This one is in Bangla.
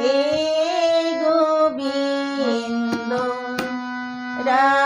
হে গোবিন্দ রা